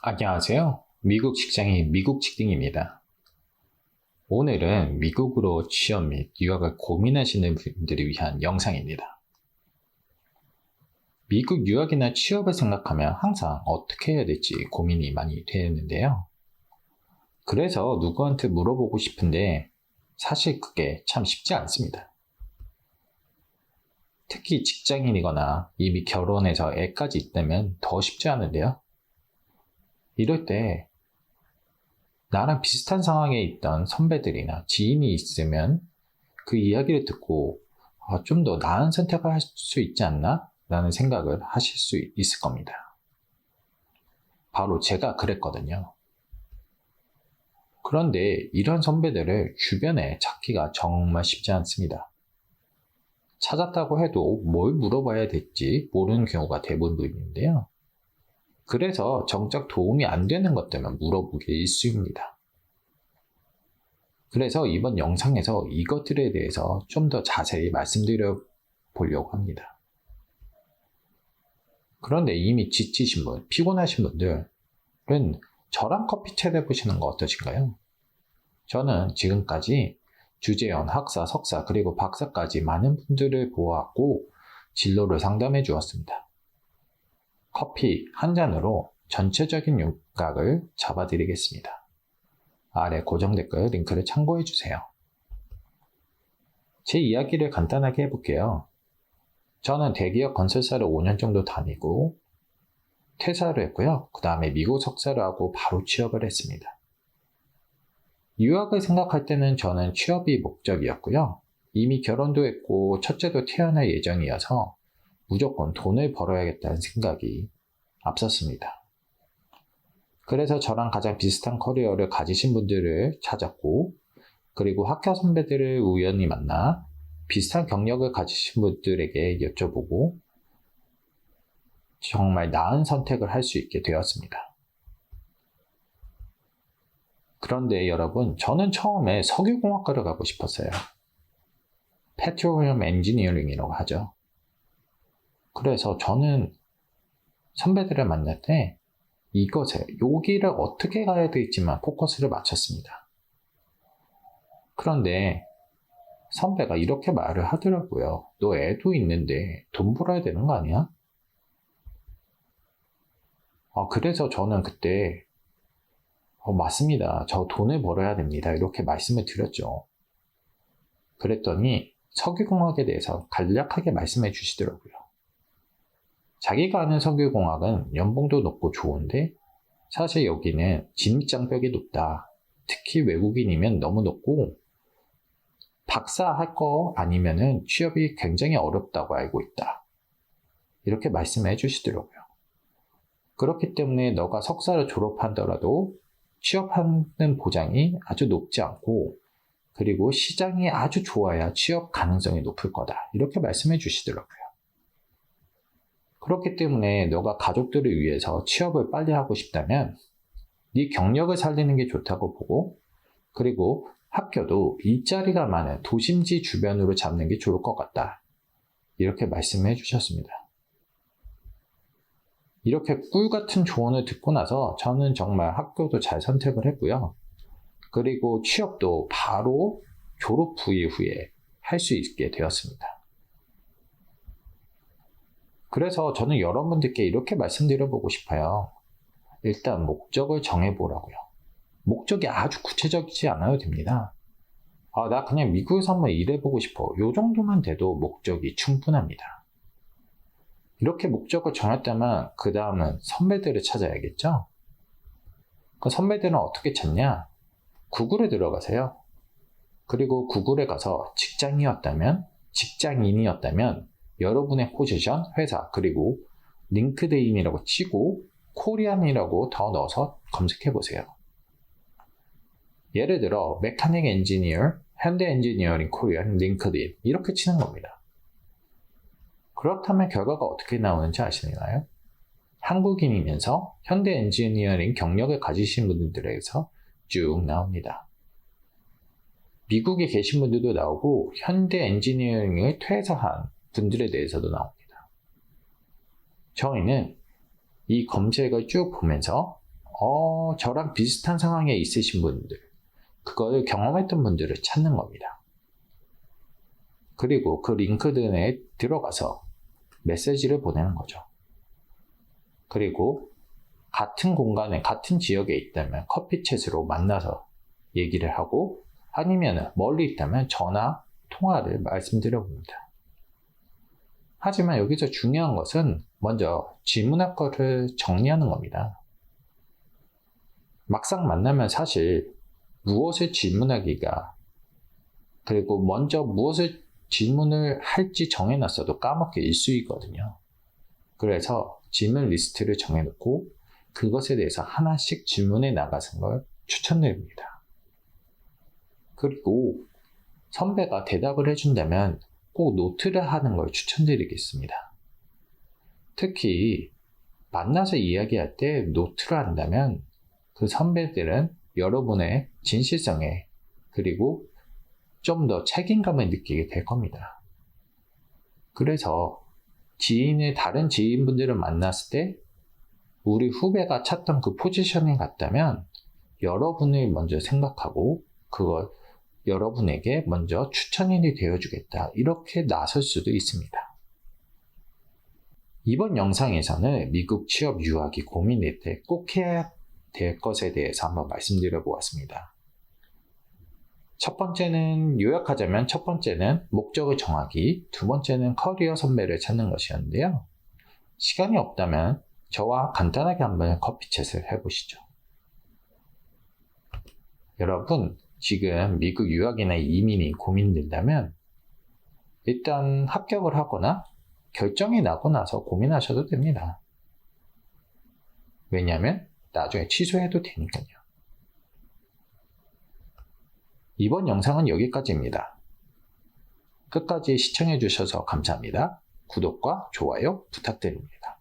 안녕하세요. 미국 직장인 미국 직딩입니다. 오늘은 미국으로 취업 및 유학을 고민하시는 분들을 위한 영상입니다. 미국 유학이나 취업을 생각하면 항상 어떻게 해야 될지 고민이 많이 되는데요. 그래서 누구한테 물어보고 싶은데 사실 그게 참 쉽지 않습니다. 특히 직장인이거나 이미 결혼해서 애까지 있다면 더 쉽지 않은데요. 이럴 때 나랑 비슷한 상황에 있던 선배들이나 지인이 있으면 그 이야기를 듣고 아, 좀 더 나은 선택을 할 수 있지 않나? 라는 생각을 하실 수 있을 겁니다. 바로 제가 그랬거든요. 그런데 이런 선배들을 주변에 찾기가 정말 쉽지 않습니다. 찾았다고 해도 뭘 물어봐야 될지 모르는 경우가 대부분인데요. 그래서 정작 도움이 안 되는 것들만 물어보기 일쑤입니다. 그래서 이번 영상에서 이것들에 대해서 좀 더 자세히 말씀드려 보려고 합니다. 그런데 이미 지치신 분, 피곤하신 분들은 저랑 커피 챗 해보시는 거 어떠신가요? 저는 지금까지 주재원, 학사, 석사, 그리고 박사까지 많은 분들을 보았고 진로를 상담해 주었습니다. 커피 한 잔으로 전체적인 윤곽을 잡아드리겠습니다. 아래 고정 댓글 링크를 참고해 주세요. 제 이야기를 간단하게 해볼게요. 저는 대기업 건설사를 5년 정도 다니고 퇴사를 했고요. 그 다음에 미국 석사를 하고 바로 취업을 했습니다. 유학을 생각할 때는 저는 취업이 목적이었고요. 이미 결혼도 했고 첫째도 태어날 예정이어서 무조건 돈을 벌어야겠다는 생각이 앞섰습니다. 그래서 저랑 가장 비슷한 커리어를 가지신 분들을 찾았고, 그리고 학교 선배들을 우연히 만나 비슷한 경력을 가지신 분들에게 여쭤보고, 정말 나은 선택을 할 수 있게 되었습니다. 그런데 여러분, 저는 처음에 석유공학과를 가고 싶었어요. 페트로리엄 엔지니어링이라고 하죠. 그래서 저는 선배들을 만날 때 이것에 여기를 어떻게 가야 될지만 포커스를 맞췄습니다. 그런데 선배가 이렇게 말을 하더라고요. 너 애도 있는데 돈 벌어야 되는 거 아니야? 아, 그래서 저는 그때 어, 맞습니다. 저 돈을 벌어야 됩니다. 이렇게 말씀을 드렸죠. 그랬더니 석유공학에 대해서 간략하게 말씀해 주시더라고요. 자기가 아는 석유공학은 연봉도 높고 좋은데 사실 여기는 진입장벽이 높다. 특히 외국인이면 너무 높고 박사 할 거 아니면은 취업이 굉장히 어렵다고 알고 있다. 이렇게 말씀해 주시더라고요. 그렇기 때문에 너가 석사를 졸업한더라도 취업하는 보장이 아주 높지 않고 그리고 시장이 아주 좋아야 취업 가능성이 높을 거다. 이렇게 말씀해 주시더라고요. 그렇기 때문에 너가 가족들을 위해서 취업을 빨리 하고 싶다면 네 경력을 살리는 게 좋다고 보고 그리고 학교도 일자리가 많은 도심지 주변으로 잡는 게 좋을 것 같다. 이렇게 말씀해 주셨습니다. 이렇게 꿀 같은 조언을 듣고 나서 저는 정말 학교도 잘 선택을 했고요. 그리고 취업도 바로 졸업 후에 할 수 있게 되었습니다. 그래서 저는 여러분들께 이렇게 말씀드려보고 싶어요. 일단 목적을 정해보라고요. 목적이 아주 구체적이지 않아도 됩니다. 아, 나 그냥 미국에서 한번 일해보고 싶어. 요 정도만 돼도 목적이 충분합니다. 이렇게 목적을 정했다면 그 다음은 선배들을 찾아야겠죠? 그 선배들은 어떻게 찾냐? 구글에 들어가세요. 그리고 구글에 가서 직장이었다면, 직장인이었다면 여러분의 포지션, 회사, 그리고 링크드인이라고 치고 코리안이라고 더 넣어서 검색해 보세요. 예를 들어 메카닉 엔지니어, 현대 엔지니어링 코리안, 링크드인 이렇게 치는 겁니다. 그렇다면 결과가 어떻게 나오는지 아시나요? 한국인이면서 현대 엔지니어링 경력을 가지신 분들에서 쭉 나옵니다. 미국에 계신 분들도 나오고 현대 엔지니어링을 퇴사한 분들에 대해서도 나옵니다. 저희는 이 검색을 쭉 보면서 어, 저랑 비슷한 상황에 있으신 분들, 그걸 경험했던 분들을 찾는 겁니다. 그리고 그 링크드인에 들어가서 메시지를 보내는 거죠. 그리고 같은 공간에, 같은 지역에 있다면 커피챗으로 만나서 얘기를 하고 아니면 멀리 있다면 전화, 통화를 말씀드려 봅니다. 하지만 여기서 중요한 것은 먼저 질문할 거를 정리하는 겁니다. 막상 만나면 사실 무엇을 질문하기가 그리고 먼저 무엇을 질문을 할지 정해놨어도 까먹게 일수이거든요. 그래서 질문 리스트를 정해놓고 그것에 대해서 하나씩 질문해 나가는 걸 추천드립니다. 그리고 선배가 대답을 해준다면 꼭 노트를 하는 걸 추천드리겠습니다. 특히 만나서 이야기할 때 노트를 한다면 그 선배들은 여러분의 진실성에 그리고 좀 더 책임감을 느끼게 될 겁니다. 그래서 지인의 다른 지인분들을 만났을 때 우리 후배가 찾던 그 포지션에 갔다면 여러분을 먼저 생각하고 그걸 여러분에게 먼저 추천인이 되어주겠다. 이렇게 나설 수도 있습니다. 이번 영상에서는 미국 취업 유학이 고민될 때꼭 해야 될 것에 대해서 한번 말씀드려 보았습니다. 첫 번째는 요약하자면 첫 번째는 목적을 정하기, 두 번째는 커리어 선배를 찾는 것이었는데요. 시간이 없다면 저와 간단하게 한번 커피챗을 해보시죠. 여러분, 지금 미국 유학이나 이민이 고민된다면 일단 합격을 하거나 결정이 나고 나서 고민하셔도 됩니다. 왜냐하면 나중에 취소해도 되니까요. 이번 영상은 여기까지입니다. 끝까지 시청해주셔서 감사합니다. 구독과 좋아요 부탁드립니다.